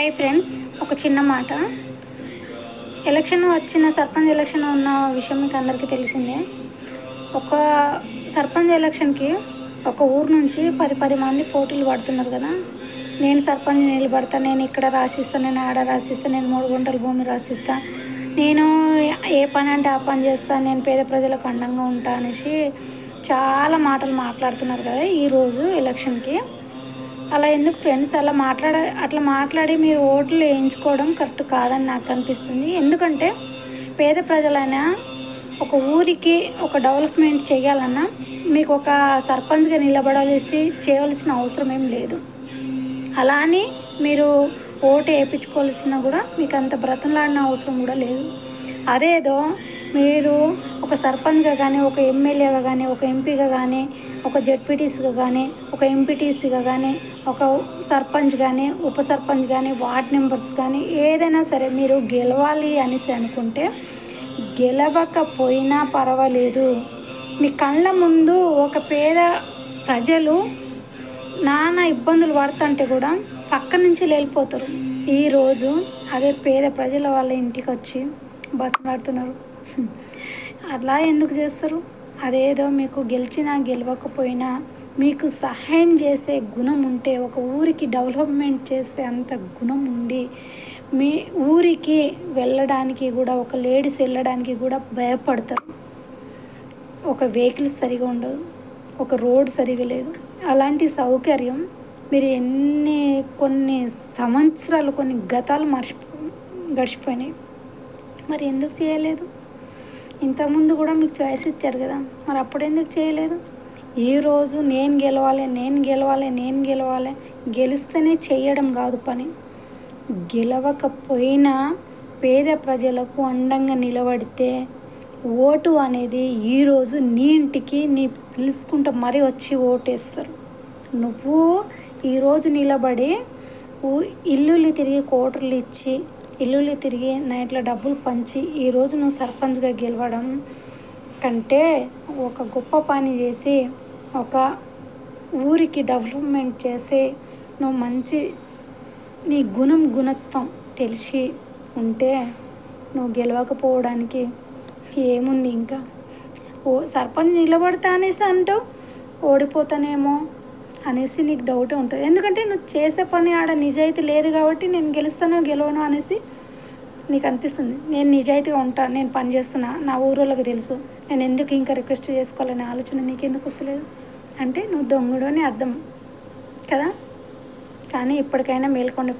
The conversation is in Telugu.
హాయ్ ఫ్రెండ్స్ ఒక చిన్న మాట. ఎలక్షన్ వచ్చిన సర్పంచ్ ఎలక్షన్ ఉన్న విషయం మీకు అందరికీ తెలిసిందే. ఒక సర్పంచ్ ఎలక్షన్కి ఒక ఊరు నుంచి పది పది మంది పోటీలు పడుతున్నారు కదా. నేను సర్పంచ్ నిలబడతా నేను ఇక్కడ రాసిస్తా నేను ఆడ రాసిస్తా నేను మూడు గుంటల భూమి రాసిస్తా. నేను ఏ పని అంటే ఆ పని చేస్తా నేను పేద ప్రజలకు అండంగా ఉంటా అనేసి చాలా మాటలు మాట్లాడుతున్నారు కదా ఈరోజు ఎలక్షన్కి. అలా ఎందుకు ఫ్రెండ్స్ అలా మాట్లాడ అట్లా మాట్లాడి మీరు ఓట్లు వేయించుకోవడం కరెక్ట్ కాదని నాకు అనిపిస్తుంది. ఎందుకంటే పేద ప్రజలైనా ఒక ఊరికి ఒక డెవలప్మెంట్ చేయాలన్నా మీకు ఒక సర్పంచ్గా నిలబడాల్సి చేయవలసిన అవసరం ఏం లేదు. అలా అని మీరు ఓటు వేయించుకోవాల్సిన కూడా మీకు అంత బ్రతంలాడిన అవసరం కూడా లేదు. అదేదో మీరు ఒక సర్పంచ్గా కానీ ఒక ఎమ్మెల్యేగా కానీ ఒక ఎంపీగా కానీ ఒక జెడ్పీటీసీగా కానీ ఒక ఎంపీటీసీగా కానీ ఒక సర్పంచ్ కానీ ఉప సర్పంచ్ కానీ వార్డ్ మెంబర్స్ కానీ ఏదైనా సరే మీరు గెలవాలి అనేసి అనుకుంటే గెలవకపోయినా పర్వాలేదు. మీ కళ్ళ ముందు ఒక పేద ప్రజలు నానా ఇబ్బందులు పడుతుంటే కూడా పక్క నుంచి వెళ్ళిపోతారు ఈరోజు అదే పేద ప్రజల వాళ్ళ ఇంటికి వచ్చి బతలాడుతున్నారు అలా ఎందుకు చేస్తారు? అదేదో మీకు గెలిచినా గెలవకపోయినా మీకు సహాయం చేసే గుణం ఉంటే ఒక ఊరికి డెవలప్మెంట్ చేసే అంత గుణం ఉండి మీ ఊరికి వెళ్ళడానికి కూడా ఒక లేడీస్ వెళ్ళడానికి కూడా భయపడతారు. ఒక వెహికల్స్ సరిగా ఉండదు. ఒక రోడ్ సరిగా లేదు. అలాంటి సౌకర్యం మీరు ఎన్ని కొన్ని సంవత్సరాలు కొన్ని గతాలు మర్చిపో గడిచిపోయినాయి. మరి ఎందుకు చేయలేదు? ఇంతకుముందు కూడా మీకు చాయిస్ ఇచ్చారు కదా మరి అప్పుడు ఎందుకు చేయలేదు? ఈరోజు నేను గెలవాలి నేను గెలవాలి నేను గెలవాలి గెలిస్తేనే చేయడం కాదు పని. గెలవకపోయినా పేద ప్రజలకు అండంగా నిలబడితే ఓటు అనేది ఈరోజు నీ ఇంటికి నీ పిలుచుకుంటూ మరీ వచ్చి ఓటేస్తారు. నువ్వు ఈరోజు నిలబడి ఇల్లులు తిరిగి కోటర్లు ఇచ్చి ఇల్లులు తిరిగి నైట్లో డబ్బులు పంచి ఈరోజు నువ్వు సర్పంచ్గా గెలవడం కంటే ఒక గొప్ప పని చేసి ఒక ఊరికి డెవలప్మెంట్ చేసి నువ్వు మంచి నీ గుణం గుణత్వం తెలిసి ఉంటే నువ్వు గెలవకపోవడానికి ఏముంది ఇంకా? ఓ సర్పంచ్ నిలబడతా అనేసి అంటావు ఓడిపోతానేమో. అనేసి నీకు డౌటే ఉంటుంది. ఎందుకంటే నువ్వు చేసే పని ఆడ నిజాయితీ లేదు కాబట్టి నేను గెలుస్తానో గెలవను అనేసి నీకు అనిపిస్తుంది. నేను నిజాయితీగా ఉంటాను నేను పని చేస్తున్నా నా ఊరోళ్ళకి తెలుసు. నేను ఎందుకు ఇంకా రిక్వెస్ట్ చేసుకోవాలనే ఆలోచన నీకు ఎందుకు వస్తలేదు? అంటే నువ్వు దొంగడు అని అర్థం కదా? కానీ ఇప్పటికైనా మేల్కొండ